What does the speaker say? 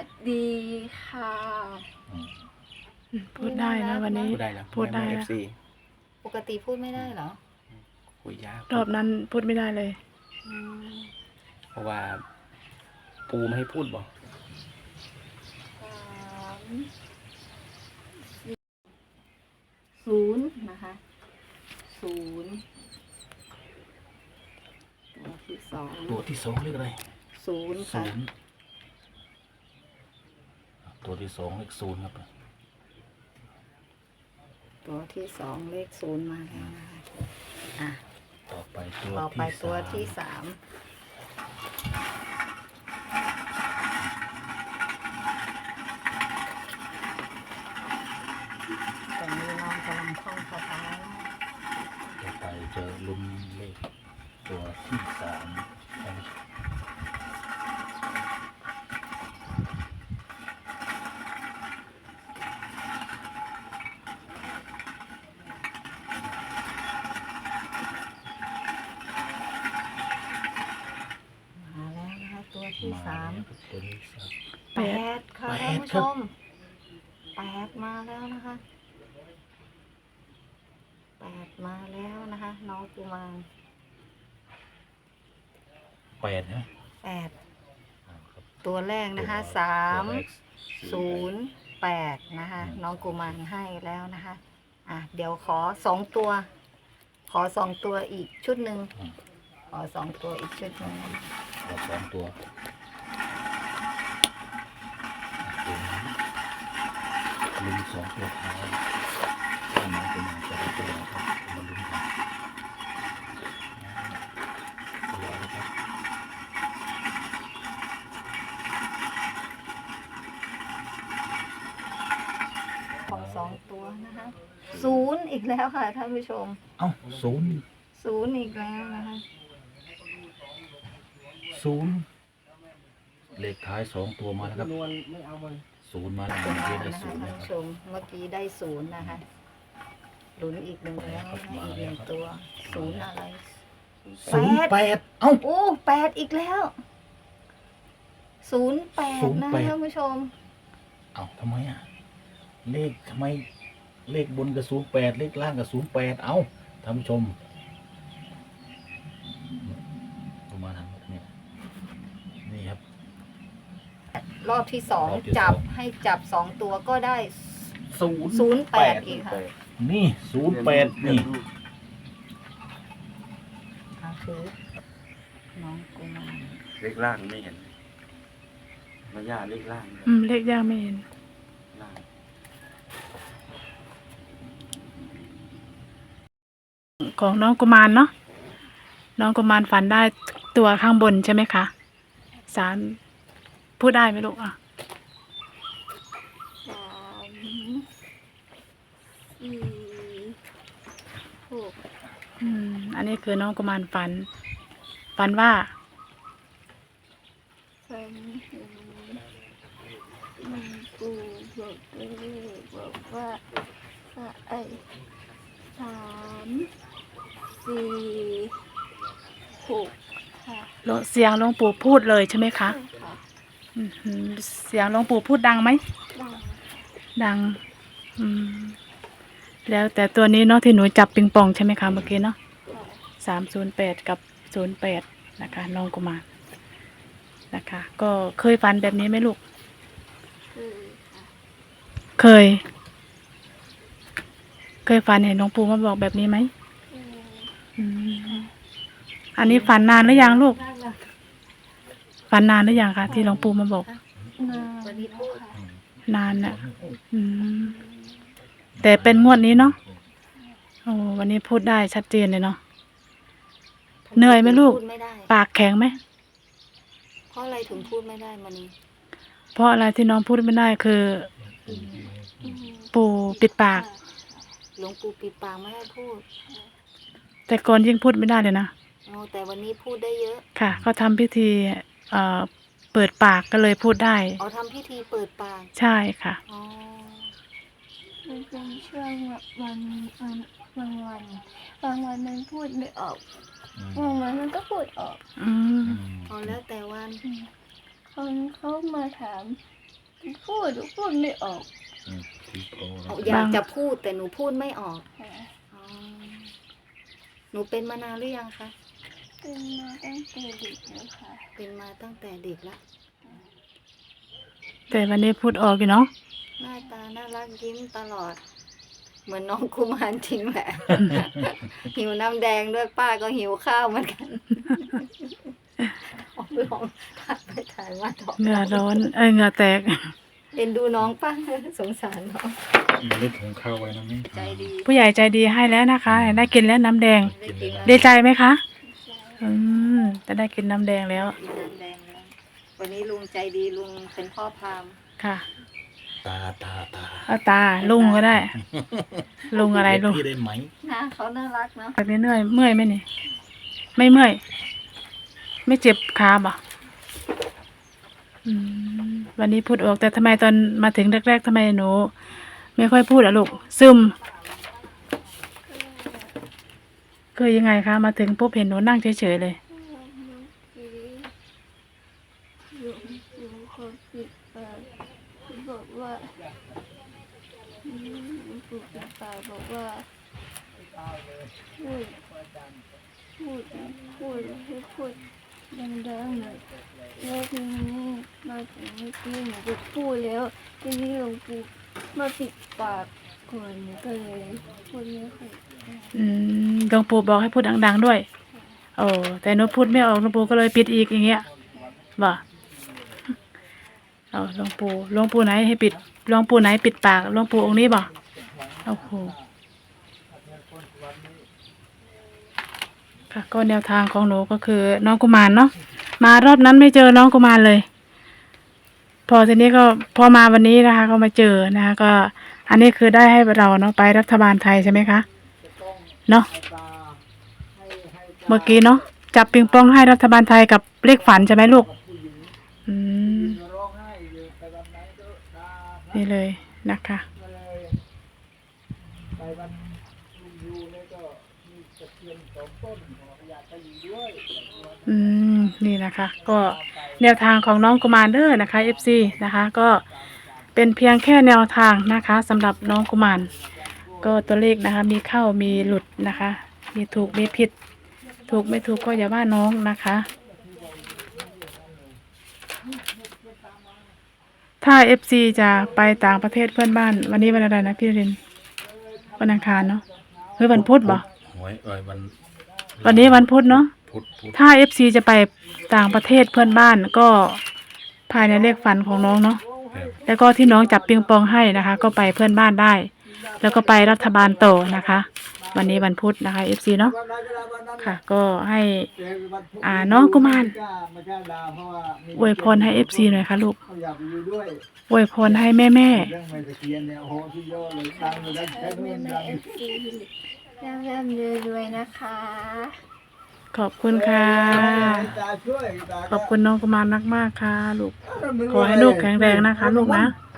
วัสดีค่ะอืมอืมพูดได้นะวันนี้ พูดได้แล้วพูดได้เอแล้วฟซีปกติพูดไม่ได้เหรอคุยยากรอบนั้นพูดไม่ได้เลย อืมเพราะว่า ปูไม่ให้พูดบอกสามสี่ศูนย์นะคะศูนย์ตัวที่สองตัวที่สองเรียกอะไรศูนย์ศูค่ะนย์ ตัวที่สองเลขศูนย์ครับตัวที่สองเลขศูนย์มาแล้วนะคะอะต่อไปตัวต่อไปที่ตัวสามที่สามตอนนี้น้องกำลังท่องคาถาต่อไปเจอลุ้นเลขตัวที่สามครับ มาแล้วนะคะตัวที่สาม แปดค่ะท่านผู้ชมแปดมาแล้วนะคะแปดมาแล้วนะคะ น้องกุมารแปดนะแปดตัวแรกนะคะสามศูนย์แปดนะคะ น้องกุมารให้แล้วนะคะ อะ เดี๋ยวขอสองตัว ขอสองตัวอีกชุดหนึ่งขอสองตัวอีกชุดหนึ่งตัวสองตัวนี้ ลุ้นสองตัวท้ายถ้ามันเป็นอย่างจะได้ตัวไหนครับมาลุ้นกันตัวอะไรครับขอสองตัวนะคะศูนย์อีกแล้วค่ะท่านผู้ชมเอ้าศูนย์ศูนย์อีกแล้วนะคะศูนย์เลขท้ายสองตัวมาแล้วครับ ศูนย์มาแล้วขึ้นเมื่อมากี้ได้นะคะศูนย์ท่านนะคผู้รับชมเมื่อกี้ได้ศูนย์นะคะลุ้นอีกหนึ่งแล้วนะคะอีกหนึ่งตัวศูนย์อะไร ศูนย์แปดเอ้า โอ้แปดอีกแล้วศูนย์แปดนะ08 ท่านผู้ชม เอ้าทำไมอะ เลขทำไม เลขบนกับศูนย์แปดเลขล่างกับศูนย์แปดเอ้าท่านผู้ชมดูมาทางนี้นี่ครับ รอบที่สองรอบที่จับสองให้จับสองตัวก็ได้ศูนย์ศูนย์แปดอีกค่ะนี่ศูนย์แปดนี่อะคือน้องกุมารเลขล่างไม่เห็นมาย่าเลขล่างเนี่ยอืมเลขยากไม่เห็นล่างของน้องกุมารเนาะน้องกุมารฝันได้ตัวข้างบนใช่ไหมคะสาม พูดได้ไหมลูกอะสามสี่หกอืม อันนี้คือน้องกุมารฝัน ฝันว่าฝันเห็นมันปู่บอกเลยบอกว่าไอสามสี่หกค่ะ เสียงหลวงปู่พูดเลยใช่ไหมคะใช่ค่ะอือหือ เสียงหลวงปู่พูดดังไหมดังดัง อืม แล้วแต่ตัวนี้เนาะที่หนูจับปิงปองใช่ไหมคะเมื่อกี้เนาะค่ะสามศูนย์แปดกับศูนย์แปดนะคะน้องกุมารนะคะ ก็เคยฝันแบบนี้ไหมลูกคือค่ะเคย เคยฝันเห็นหลวงปู่มาบอกแบบนี้ไหมคืออืมอันนี้ฝันนานหรือยังลูกน่ารัก ฝันนานหรือยังคะที่หลวงปู่มาบอก นานวันนี้พูดค่ะนานน่ะ อืม แต่เป็นงวดนี้เนาะโอ้วันนี้พูดได้ชัดเจนเลยเนาะ เหนื่อยไหมลูก พูดไม่ได้ปากแข็งไหม เพราะอะไรถึงพูดไม่ได้มันนี้เพราะอะไรที่น้องพูดไม่ได้คือ ปู่ปิดปาก หลวงปู่ปิดปากไม่ให้พูดแต่ก่อนยิ่งพูดไม่ได้เลยนะ โอ้แต่วันนี้พูดได้เยอะ ค่ะเขาทำพิธี เอ่อเปิดปากก็เลยพูดได้เอาทำพิธีเปิดปากใช่ค่ะ อ๋อมันเป็นช่วงวันวันบางวันบางวันมันพูดไม่ออกบางวันมันก็พูดออกอืมเอาแล้วแต่วันคนเขามาถามพูดหนูพูดไม่ออกอืมที่โตเอาอยากจะพูดแต่หนูพูดไม่ออกค่ะอ๋อหนูเป็นมานานหรือยังคะ เป็นมาตั้งแต่เด็กแล้วค่ะเป็นมาตั้งแต่เด็กละแต่วันนี้พูดออกอยู่เนาะหน้าตาน่ารักยิ้มตลอด เหมือนน้องกุมารจริงแหละ หิวน้ำแดงด้วยป้าก็หิวข้าวเหมือนกันลองลองถ่ายไปถ่ายมาถอดเหงื่อร้อนเอ้ยเหงื่อแตกเอ็นดูน้องป้าสงสารน้องมันเล็กของข้าวไว้นะมิ้งใจดี ผู้ใหญ่ใจดีให้แล้วนะคะ ได้กินแล้วน้ำแดง ได้กินดีใจไหมคะ อืมจะได้กินน้ำแดงแล้ว กินน้ำแดงแล้ววันนี้ลุงใจดีลุงเป็นพ่อพราหมณ์ค่ะตาตาตาเอาตาลุงก็ได้ ลุงอะไรลุงพี่ได้ไหมหน้าเขาน่ารักเนาะแบบนี้เหนื่อยเมื่อยไหมนี่ไม่เมื่อย ไม่เจ็บขาบ่ะอืมวันนี้พูดออกแต่ทำไมตอนมาถึงแรกๆทำไมหนู ไม่ค่อยพูดอะลูกซึม คือยังไงคะ มาถึงปุ๊บเห็นหนูนั่งเฉยๆเลยเมื่อกี้หลวงปู่เขาปิดปากบอกว่าหลวงปู่ปิดปากบอกว่าพูดพูดพูดให้พูดดังๆหน่อยแล้วทีนี้มาถึงเมื่อกี้หนูจะพูดแล้วทีนี้หลวงปู่มาปิดปากก่อนหนูก็เลยพูดไม่ค่อย อืมหลวงปู่บอกให้พูดดังๆด้วย โอ้แต่หนูพูดไม่ออกหลวงปู่ก็เลยปิดอีกอย่างเงี้ยบ่เอาหลวงปู่หลวงปู่ไหนให้ปิดหลวงปู่ไหนปิดปากหลวงปู่องค์นี้บ่โอ้โหค่ะก็แนวทางของหนูก็คือ น้องกุมารเนาะมารอบนั้นไม่เจอน้องกุมารเลย พอทีนี้ก็พอมาวันนี้นะคะ ก็มาเจอนะคะ ก็ อันนี้คือได้ให้เราเนาะไปรัฐบาลไทยใช่ไหมคะ เนาะเมื่อกี้เนาะจับปิงปองให้รัฐบาลไทยกับเลขฝันใช่ไหมลูกอืมนี่เลยนะคะอืมนี่นะคะ ก็แนวทางของน้องกุมารเดอร์นะคะ FC นะคะ ก็เป็นเพียงแค่แนวทางนะคะสำหรับน้องกุมาร ก็ตัวเลขนะคะ มีเข้ามีหลุดนะคะ มีถูกมีผิด ถูกไม่ถูกก็อย่าว่าน้องนะคะถ้า FC จะไปต่างประเทศเพื่อนบ้าน วันนี้วันอะไรนะพี่รินวันอังคารเนาะเฮ้ยวันพุธบ่หวยเอ้ยวันวันนี้วันพุธเนาะพุธพุธถ้า FC จะไปต่างประเทศเพื่อนบ้านก็ภายในเลขฝันของน้องเนาะครับแล้วก็ที่น้องจับปิงปองให้นะคะ ก็ไปเพื่อนบ้านได้ แล้วก็ไปรัฐบาลโตนะคะ วันนี้วันพุธนะคะ FC เนาะค่ะ ก็ให้อ่าน้องกุมารอวยพรให้ FC หน่อยค่ะลูกเขาอยากอยู่ด้วยอวยพรให้แม่แม่เรื่องไม่ตะเคียนเนี่ยโอ้โหที่ยอดเลยดังเลยดังแค่แม่เพื่อนแม่ดังเอฟซีร่ำร่ำรวยๆนะคะๆขอบคุณค่ะตาช่วยตาขอบคุณน้องกุมารมากๆค่ะ ลูก ขอให้ลูกแข็งแรงนะคะ ลูกนะเ